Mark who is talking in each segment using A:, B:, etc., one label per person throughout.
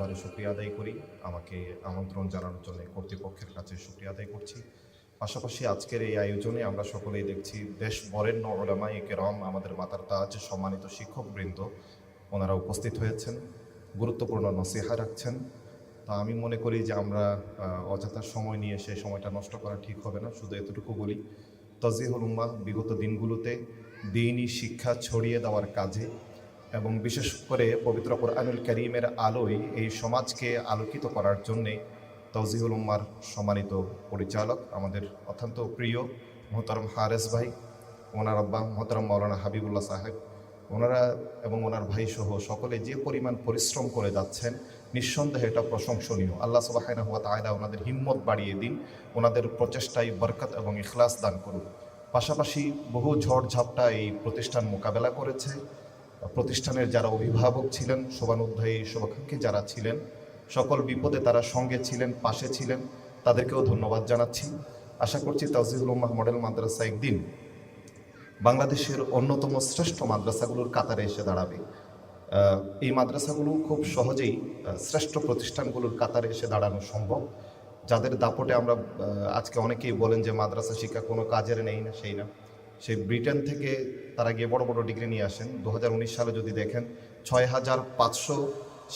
A: দরবারে শুক্রিয়া আদায় করি। আমাকে আমন্ত্রণ জানানোর জন্য কর্তৃপক্ষের কাছে শুক্রিয়া আদায় করছি। পাশাপাশি আজকের এই আয়োজনে আমরা সকলেই দেখছি, দেশ বরেণ্য ওলামাই কেরম, আমাদের মাতার তাজ, সম্মানিত শিক্ষকবৃন্দ, ওনারা উপস্থিত হয়েছেন, গুরুত্বপূর্ণ নসিহা রাখছেন। তা আমি মনে করি যে আমরা অযথা সময় নিয়ে সেই সময়টা নষ্ট করা ঠিক হবে না, শুধু এতটুকু বলি, তজিহুল উম্মাহ বিগত দিনগুলোতে দিনই শিক্ষা ছড়িয়ে দেওয়ার কাজে এবং বিশেষ করে পবিত্র কোরআনুল করিমের আলোয় এই সমাজকে আলোকিত করার জন্যে তজিহুল উম্মার সম্মানিত পরিচালক, আমাদের অত্যন্ত প্রিয় মোহতরম হারেস ভাই, ওনার আব্বা মোহতরম মৌলানা হাবিবুল্লাহ সাহেব, ওনারা এবং ওনার ভাই সহ সকলে যে পরিমাণ পরিশ্রম করে যাচ্ছেন, নিঃসন্দেহে এটা প্রশংসনীয়। আল্লাহ সুবাহানা হুয়া তায়দা ওনাদের হিম্মত বাড়িয়ে দিন, ওনাদের প্রচেষ্টায় বরকত এবং ইখলাস দান করুন। পাশাপাশি বহু ঝড় ঝাপটা এই প্রতিষ্ঠান মোকাবেলা করেছে। প্রতিষ্ঠানের যারা অভিভাবক ছিলেন শোভানুধ্যায়ী শুভাকাঙ্ক্ষী যারা ছিলেন, সকল বিপদে তারা সঙ্গে ছিলেন, পাশে ছিলেন। তাদেরকেও ধন্যবাদ জানাচ্ছি। আশা করছি তাজিহুল উম্মাহ মডেল মাদ্রাসা একদিন বাংলাদেশের অন্যতম শ্রেষ্ঠ মাদ্রাসাগুলোর কাতারে এসে দাঁড়াবে। এই মাদ্রাসাগুলো খুব সহজেই শ্রেষ্ঠ প্রতিষ্ঠানগুলোর কাতারে এসে দাঁড়ানো সম্ভব। যাদের দাপটে আমরা আজকে অনেকেই বলেন যে মাদ্রাসা শিক্ষা কোনো কাজের নেই না, সেই না। সেই ব্রিটেন থেকে তারা গিয়ে বড় বড় ডিগ্রি নিয়ে আসেন। দু হাজার উনিশ সালে যদি দেখেন ছয় হাজার পাঁচশো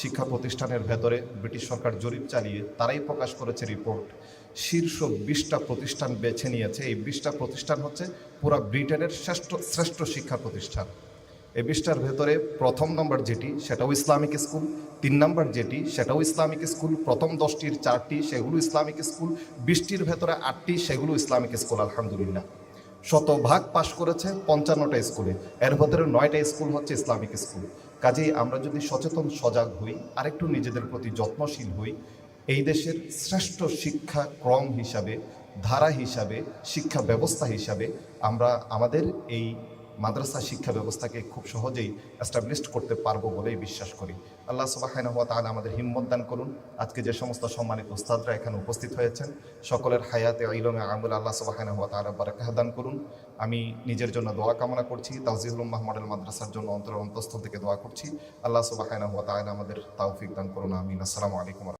A: শিক্ষা প্রতিষ্ঠানের ভেতরে ব্রিটিশ সরকার জরিপ চালিয়ে তারাই প্রকাশ করেছে রিপোর্ট। শীর্ষ বিশটা প্রতিষ্ঠান বেছে নিয়েছে। এই বিশটা প্রতিষ্ঠান হচ্ছে পুরো ব্রিটেনের শ্রেষ্ঠ শ্রেষ্ঠ শিক্ষা প্রতিষ্ঠান। এই বিশটার ভেতরে প্রথম নম্বর যেটি, সেটাও ইসলামিক স্কুল। তিন নম্বর যেটি, সেটাও ইসলামিক স্কুল। প্রথম দশটির চারটি, সেগুলো ইসলামিক স্কুল। বিশটির ভেতরে আটটি, সেগুলো ইসলামিক স্কুল, আলহামদুলিল্লাহ। শতভাগ পাশ করেছে পঞ্চান্নটা স্কুলে। এর ভেতরে নয়টা স্কুল হচ্ছে ইসলামিক স্কুল। কাজেই আমরা যদি সচেতন, সজাগ হই, আরেকটু নিজেদের প্রতি যত্নশীল হই, এই দেশের শ্রেষ্ঠ শিক্ষা ক্রম হিসাবে, ধারা হিসাবে, শিক্ষা ব্যবস্থা হিসাবে আমরা আমাদের এই মাদ্রাসা শিক্ষা ব্যবস্থাকে খুব সহজেই এস্টাবলিশড করতে পারব বলেই বিশ্বাস করি। আল্লাহ সুবাহান হওয়া তাহলে আমাদের হিম্মত দান করুন। আজকে যে সমস্ত সম্মানিত উস্তাদরা এখানে উপস্থিত হয়েছেন, সকলের হায়াতে ইলমে আমুল আল্লাহ সুবাহান হওয়া তাহলে বারাকাহ দান করুন। আমি নিজের জন্য দোয়া কামনা করছি তাজিহুল মডেল মাদ্রাসার জন্য অন্তর অন্তঃস্থল থেকে দোয়া করছি। আল্লাহ সুবাহান হওয়া তাহলে আমাদের তাওফিক দান করুন, আমিন। আসসালামু আলাইকুম